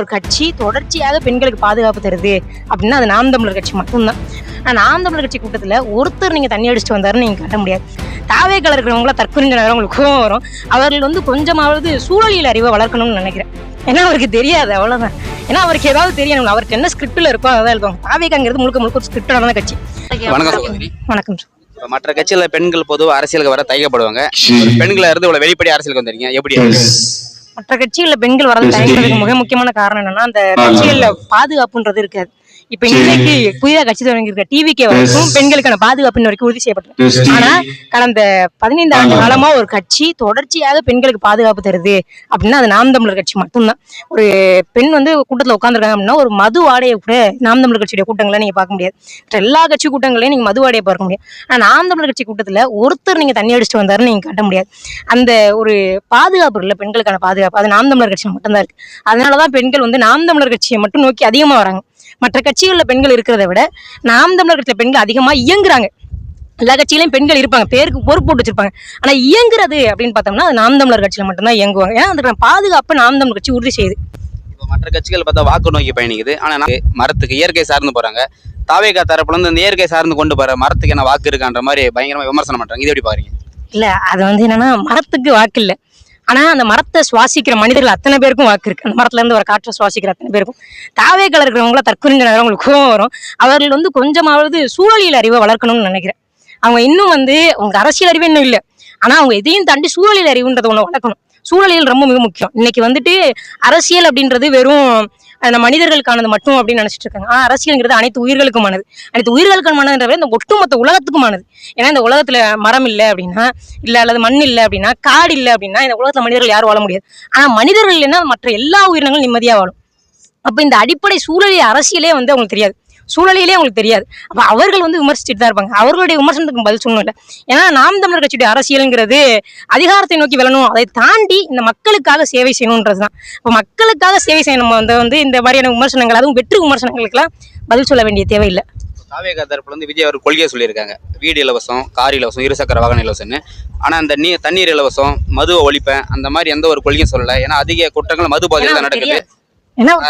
ஒரு கட்சி தொடர்ச்சியாக பெண்களுக்கு பாதுகாப்பு தருது அப்படின்னா அது நாம் தமிழர் கட்சி மட்டும்தான். ஆனால் நாம் தமிழர் கட்சி கூட்டத்தில் ஒருத்தர் நீங்கள் தண்ணி அடிச்சுட்டு வந்தாருன்னு நீங்கள் காட்ட முடியாது. தாவே கலர் இருக்கிறவங்கள தற்கொலை நேரம் உங்களுக்கு கோவம் வரும். அவர்கள் வந்து கொஞ்சமாவது சூழலியல் அறிவை வளர்க்கணும்னு நினைக்கிறேன். ஏன்னா அவருக்கு தெரியாது அவ்வளவுதான். ஏன்னா அவருக்கு ஏதாவது தெரியணும். அவருக்கு என்ன ஸ்கிரிப்டில் இருக்கோ அதான் எழுதுவாங்க. தாவேக்காங்கிறது முழுக்க முழுக்க ஒரு ஸ்கிரிப்டான கட்சி. வணக்கம். வணக்கம் இப்ப மற்ற கட்சியில பெண்கள் பொதுவாக அரசியலுக்கு வர தயக்கப்படுவாங்க. பெண்களா இருந்து இவ்வளவு வெளிப்படை அரசியலுக்கு வந்திருக்கீங்க. எப்படி மற்ற கட்சிகள்ல பெண்கள் வரது தயங்குறதுக்கு மிக முக்கியமான காரணம் என்னன்னா அந்த கட்சிகள்ல பாதுகாப்புன்றது இருக்காது. இப்ப இன்னைக்கு புதிதாக கட்சி தொடங்கி இருக்க டிவிக்கே வரைக்கும் பெண்களுக்கான பாதுகாப்பு வரைக்கும் உறுதி செய்யப்பட்டது ஆனா கடந்த பதினைந்து ஆண்டு காலமா ஒரு கட்சி தொடர்ச்சியாக பெண்களுக்கு பாதுகாப்பு தருது அப்படின்னா அது நாம் தமிழர் கட்சி மட்டும்தான். ஒரு பெண் வந்து கூட்டத்துல உட்காந்துருக்காங்க அப்படின்னா ஒரு மது வாடையை கூட நாம் தமிழர் கட்சியுடைய கூட்டங்களை நீங்க பார்க்க முடியாது. எல்லா கட்சி கூட்டங்களையும் நீங்க மது வாடையை பார்க்க முடியும் ஆனா நாம் தமிழர் கட்சி கூட்டத்துல ஒருத்தர் நீங்க தண்ணி அடிச்சுட்டு வந்தாருன்னு நீங்க காட்ட முடியாது. அந்த ஒரு பாதுகாப்பு இல்லை பெண்களுக்கான பாதுகாப்பு அது நாம் தமிழர் கட்சியில் மட்டும்தான் இருக்கு. அதனாலதான் பெண்கள் வந்து நாம் தமிழர் கட்சியை மட்டும் நோக்கி அதிகமா வராங்க. மற்ற கட்சிகளில் பெண்கள் இருக்கிறத விட நாம் தமிழர் கட்சியில பெண்கள் அதிகமா இயங்குறாங்க. எல்லா கட்சியிலையும் பெண்கள் இருப்பாங்க. பேருக்கு பொறுப்பு போட்டு வச்சிருப்பாங்க. ஆனா இயங்குறது அப்படின்னு பார்த்தோம்னா அது நாம் தமிழர் கட்சியில மட்டும்தான் இயங்குவாங்க. ஏன்னா அந்த பாதுகாப்பு நாம் தமிழர் கட்சி உறுதி செய்யுது. இப்ப மற்ற கட்சிகள் பார்த்தா வாக்கு நோக்கி பயணிக்குது. ஆனா நம்ம மரத்துக்கு இயற்கை சார்ந்து போறாங்க. தாவேகா தரப்புல இருந்து இந்த இயற்கை சார்ந்து கொண்டு போற மரத்துக்கு என்ன வாக்கு இருக்கான்ற மாதிரி பயங்கரமா விமர்சனம் பண்றாங்க. இது எப்படி பாருங்க இல்ல அது வந்து என்னன்னா மரத்துக்கு வாக்கு இல்ல. ஆனா அந்த மரத்தை சுவாசிக்கிற மனிதர்கள் அத்தனை பேருக்கும் வாக்கு இருக்கு. அந்த மரத்துல இருந்து ஒரு காற்றை சுவாசிக்கிற அத்தனை பேருக்கும். தாவே கலர் இருக்கிறவங்கள தற்கொலை நேரம் கோவம் வரும். அவர்கள் வந்து கொஞ்சமாவது சூழலியல் அறிவை வளர்க்கணும்னு நினைக்கிறேன். அவங்க இன்னும் வந்து அவங்க அரசியல் அறிவு இன்னும் இல்லை. ஆனா அவங்க இதையும் தாண்டி சூழலியல் அறிவுன்றதை ஒன்று வளர்க்கணும். சூழலியல் ரொம்ப மிக முக்கியம். இன்னைக்கு வந்துட்டு அரசியல் அப்படின்றது வெறும் அந்த மனிதர்களுக்கானது மட்டும் அப்படின்னு நினைச்சிட்டு இருக்காங்க. ஆனா அரசியல்ங்கிறது அனைத்து உயிர்களுக்குமானது. அனைத்து உயிர்களுக்குமானதுன்ற இந்த ஒட்டுமொத்த உலகத்துக்குமானது. ஏன்னா இந்த உலகத்துல மரம் இல்லை அப்படின்னா இல்லை அல்லது மண் இல்லை அப்படின்னா காடு இல்லை அப்படின்னா இந்த உலகத்துல மனிதர்கள் யாரும் வாழ முடியாது. ஆனா மனிதர்கள் இல்லைன்னா மற்ற எல்லா உயிரினங்களும் நிம்மதியா வாழும். அப்ப இந்த அடிப்படை சூழலிய அரசியலே வந்து அவங்களுக்கு தெரியாது. சூழலிலே அவங்களுக்கு தெரியாது. அப்ப அவர்கள் வந்து விமர்சிச்சுட்டு தான் இருப்பாங்க. அவர்களுடைய விமர்சனத்துக்கு பதில் சொல்லணும் இல்லை. ஏன்னா நாம் தமிழர் கட்சியுடைய அரசியலுங்கிறது அதிகாரத்தை நோக்கி விளணும் அதை தாண்டி இந்த மக்களுக்காக சேவை செய்யணுன்றது தான். இப்போ மக்களுக்காக சேவை செய்யணும் வந்து வந்து இந்த மாதிரியான விமர்சனங்கள் அதுவும் வெற்று விமர்சனங்களுக்கெல்லாம் பதில் சொல்ல வேண்டிய தேவையில்லை. தாவேகா தரப்புல இருந்து விஜய் அவர் கொள்கையை சொல்லியிருக்காங்க. வீடு இலவசம் கார் இலவசம் இருசக்கர வாகன இலவசம்னு. ஆனா அந்த நீ தண்ணீர் இலவசம் மதுவை ஒழிப்பேன் அந்த மாதிரி எந்த ஒரு கொள்கையும் சொல்லல. ஏன்னா அதிக குற்றங்கள் மது போதையில தான் நடக்குது.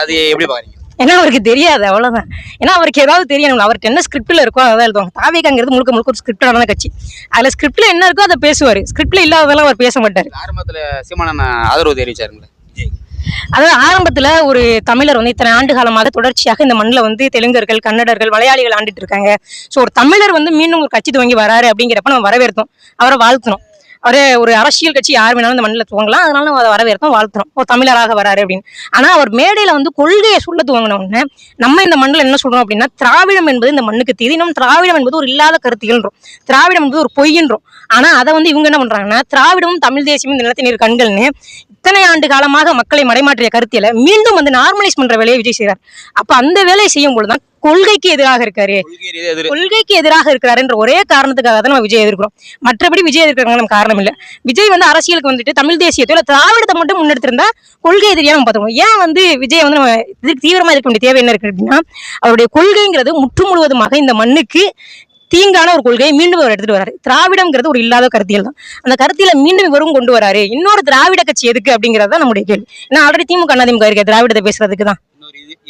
அது எப்படி பாருங்க ஏன்னா அவருக்கு தெரியாது அவ்வளவுதான். ஏன்னா அவருக்கு ஏதாவது தெரியணும் அவருக்கு என்ன ஸ்கிரிப்ட்ல இருக்கோ அதான் எழுதுவாங்க. தாவேகாங்கிறது முழுக்க முழுக்க ஒரு ஸ்கிரிப்டான கட்சி. அதுல ஸ்கிரிப்ட்ல என்ன இருக்கோ அதை பேசுவாரு. ஸ்கிரிப்ட்ல இல்லாததெல்லாம் அவர் பேச மாட்டாரு. ஆரம்பத்துல சீமானன் ஆதரவு தெரிவிச்சாருங்களே? அதாவது ஆரம்பத்துல ஒரு தமிழர் வந்து இத்தனை ஆண்டு காலமாக தொடர்ச்சியாக இந்த மண்ணில் வந்து தெலுங்கர்கள் கன்னடர்கள் மலையாளிகள் ஆண்டுட்டு இருக்காங்க. ஸோ ஒரு தமிழர் வந்து மீண்டும் ஒரு கட்சி துவங்கி வராரு அப்படிங்கிறப்ப நம்ம வரவேற்தோம் அவரை வாழ்த்தணும். ஒரு ஒரு அரசியல் கட்சி யார் வேணாலும் இந்த மண்ணில் துவங்கலாம். அதனால நம்ம அதை வரவேற்கும் வாழ்த்துறோம். ஒரு தமிழராக வராரு அப்படின்னு. ஆனால் அவர் மேடையில் வந்து கொள்கையை சொல்ல துவங்கின உடனே நம்ம இந்த மண்ணில் என்ன சொல்கிறோம் அப்படின்னா திராவிடம் என்பது இந்த மண்ணுக்கு தீதி. நம்ம திராவிடம் என்பது ஒரு இல்லாத கருத்துகள்ன்றோம் திராவிடம் என்பது ஒரு பொய்ன்றோம் ஆனால் அதை வந்து இவங்க என்ன பண்ணுறாங்கன்னா திராவிடமும் தமிழ் தேசியமும் இந்த நிலத்தின் கண்கள்னு இத்தனை ஆண்டு காலமாக மக்களை மடைமாற்றிய கருத்தியலை மீண்டும் வந்து நார்மலைஸ் பண்ற வேலையை விஜய் செய்கிறார் அப்போ அந்த வேலையை செய்யும் பொழுதுதான் கொள்கைக்கு எதிராக இருக்காரு. கொள்கைக்கு எதிராக இருக்கிறாருன்ற ஒரே காரணத்துக்காக தான் நம்ம விஜய் எதிர்க்கிறோம். மற்றபடி விஜய் எதிர்க்கிறாங்க நம்ம காரணம் இல்ல. விஜய் வந்து அரசியலுக்கு வந்துட்டு தமிழ் தேசியத்தை இல்ல திராவிடத்தை மட்டும் முன்னெடுத்திருந்தா கொள்கை எதிரியா நம்ம பார்த்துக்கணும். ஏன் வந்து விஜய் வந்து நம்ம இதுக்கு தீவிரமா இருக்க வேண்டிய தேவை என்ன இருக்கு அப்படின்னா அவருடைய கொள்கைங்கிறது முற்று முழுவதுமாக இந்த மண்ணுக்கு தீங்கான ஒரு கொள்கையை மீண்டும் அவர் எடுத்துட்டு வராரு. திராவிடம்ங்கிறது ஒரு இல்லாத கருத்தியல் தான். அந்த கருத்தியல மீண்டும் இவரும் கொண்டு வராரு. இன்னொரு திராவிட கட்சி எதுக்கு அப்படிங்கிறது தான் நம்முடைய கேள்வி. ஏன்னா ஆல்ரெடி திமுக அதிமுக இருக்க திராவிடத்தை பேசுறதுக்கு தான்.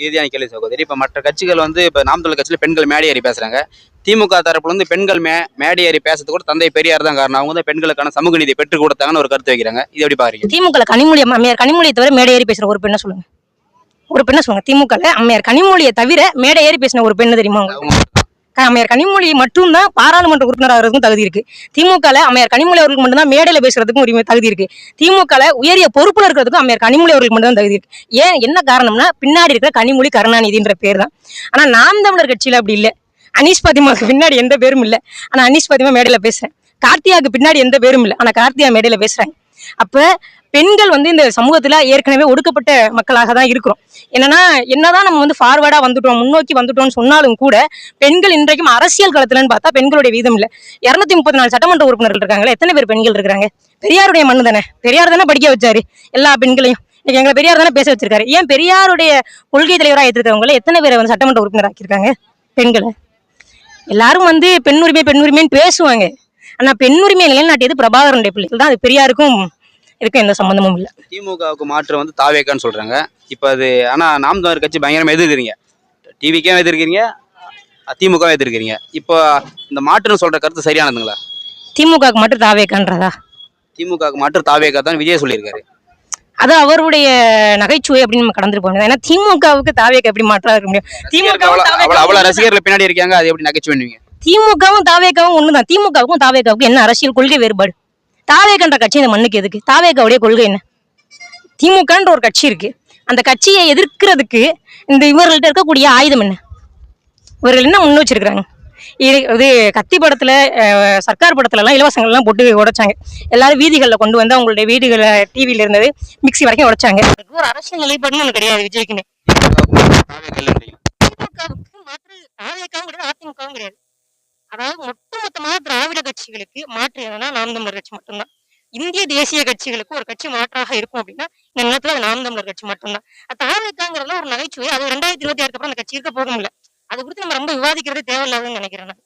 இறுதியான கேள்வி சகோதரி. இப்ப மற்ற கட்சிகள் வந்து இப்ப நாம் தமிழர் கட்சியில பெண்கள் மேடை ஏறி பேசுறாங்க. திமுக தரப்புல இருந்து பெண்கள் மே மேடை ஏறி பேசுறது கூட தந்தை பெரியார் தான் காரணம். அவங்க தான் பெண்களுக்கான சமூக நீதி பெற்றுக் கொடுத்தாங்கன்னு ஒரு கருத்து வைக்கிறாங்க. இது எப்படி பாருங்க திமுக கனிமொழி அம்மையார் கனிமொழியை தவிர மேடை ஏறி பேசுற ஒரு பெண்ணை சொல்லுங்க. ஒரு பெண்ணை சொல்லுங்க. திமுக அம்மையார் கனிமொழியை தவிர மேடை ஏறி பேசின ஒரு பெண்ணு தெரியுமா உங்களுக்கு கனிமொழி மட்டும்தான் பாராளுமன்ற உறுப்பினராகிறதுக்கும் தகுதி இருக்கு. திமுக அமையார் கனிமொழி அவர்களுக்கு மட்டும்தான் மேடையில் பேசுறதுக்கும் உரிமை தகுதி இருக்கு. திமுகல உயரிய பொறுப்புல இருக்கிறதுக்கும் அமையார் கனிமொழி அவர்களுக்கு மட்டும்தான் தகுதி இருக்கு. ஏன் என்ன காரணம்னா பின்னாடி இருக்கிற கனிமொழி கருணாநிதின்ற பேர் தான். ஆனா நாம் தமிழர் கட்சியில அப்படி இல்லை. அனீஷ் பாத்திமாவுக்கு பின்னாடி எந்த பேரும் இல்லை. ஆனா அனீஷ் பாத்திமா மேடையில பேசுறேன். கார்த்தியாவுக்கு பின்னாடி எந்த பேரும் இல்லை. ஆனா கார்த்தியா மேடையில பேசுறாங்க. அப்ப பெண்கள் வந்து இந்த சமூகத்துல ஏற்கனவே ஒடுக்கப்பட்ட மக்களாக தான் இருக்கிறோம். என்னன்னா என்னதான் நம்ம வந்து ஃபார்வர்டா வந்துட்டோம் முன்னோக்கி வந்துட்டோம்னு சொன்னாலும் கூட பெண்கள் இன்றைக்கும் அரசியல் களத்துலன்னு பார்த்தா பெண்களுடைய வீதம் இல்ல. இருநூத்தி முப்பத்தி நாலு சட்டமன்ற உறுப்பினர்கள் இருக்காங்களே எத்தனை பேர் பெண்கள் இருக்காங்க பெரியாருடைய மண்ணு தானே. பெரியார் தானே படிக்க வச்சாரு எல்லா பெண்களையும். இன்னைக்கு எங்களை பெரியார் தானே பேச வச்சிருக்காரு. ஏன் பெரியாருடைய கொள்கை தலைவராக ஏற்றிருக்கவங்கள எத்தனை பேரை வந்து சட்டமன்ற உறுப்பினர் ஆக்கியிருக்காங்க பெண்களை. எல்லாரும் வந்து பெண் உரிமை பெண் உரிமைன்னு பேசுவாங்க. ஆனா பெண் உரிமை நிலைநாட்டியது பிரபாகரனுடைய பிள்ளைகள் தான். அது பெரியாருக்கும் இதுக்கும் எந்த சம்மந்தமும் இல்லை. திமுகவுக்கு மாற்று வந்து தாவேக்கான்னு சொல்றாங்க. இப்போ அது ஆனா நாம் தமிழர் கட்சி பயங்கரமா எதிர்க்கிறீங்க. டிவிக்கே எதிர்க்கிறீங்க திமுக எதிர்க்கிறீங்க. இப்போ இந்த மாற்றுன்னு சொல்ற கருத்து சரியானதுங்களா? திமுகவுக்கு மட்டும் தாவேக்கான்றதா? திமுகவுக்கு மாற்று தாவேக்கா தான் விஜய் சொல்லியிருக்காரு. அது அவருடைய நகைச்சுவை அப்படின்னு நம்ம கடந்துட்டு போகணும். ஏன்னா திமுகவுக்கு தாவேக்கா எப்படி மாற்றா இருக்க முடியும்? ரசிகர்கள் அவ்வளவு- ரசிகர்கள் பின்னாடி இருக்காங்க அது எப்படி நகைச்சு பண்ணுவீங்க திமுகவும் தாவேக்காவும் ஒண்ணுதான். திமுகவுக்கும் தாவேக்காவுக்கும் என்ன அரசியல் கொள்கை வேறுபாடு? தாவேகன்ற கட்சி இந்த மண்ணுக்கு எதுக்கு? தாவேகாவுடைய கொள்கை என்ன? திமுகன்ற ஒரு கட்சி இருக்கு. அந்த கட்சியை எதிர்க்கிறதுக்கு இந்த இவர்கள்ட்ட இருக்கக்கூடிய ஆயுதம் என்ன? இவர்கள் என்ன முன் வச்சிருக்கிறாங்க? இது இது கத்தி படத்துல சர்க்கார் படத்துல எல்லாம் இலவசங்கள்லாம் போட்டு உடைச்சாங்க. எல்லாரும் வீதிகளில் கொண்டு வந்து அவங்களுடைய வீடுகளை டிவியில இருந்தது மிக்சி வரைக்கும் உடைச்சாங்க. ஒரு அரசியல் நிலைப்பாடுன்னு ஒன்று கிடையாது விஜய்க்குன்னு. திமுகவுக்கு மாற்று கிடையாது அதிமுகவும் கிடையாது. அதாவது கட்சிகளுக்கு மாற்று எதுனா நாம் தமிழர் கட்சி மட்டும்தான். இந்திய தேசிய கட்சிகளுக்கு ஒரு கட்சி மாற்றாக இருக்கும் அப்படின்னா இந்த நேரத்துல அது நாம் தமிழர் கட்சி மட்டும்தான். அது தாவேக்காங்கிறதுல ஒரு நகைச்சுவை அது ரெண்டாயிரத்தி இருபத்தி ஆறுக்கு அப்புறம் அந்த கட்சி இருக்க போகும் இல்லை அது குறித்து நம்ம ரொம்ப விவாதிக்கிறதே தேவையில்லாதுன்னு நினைக்கிறேன்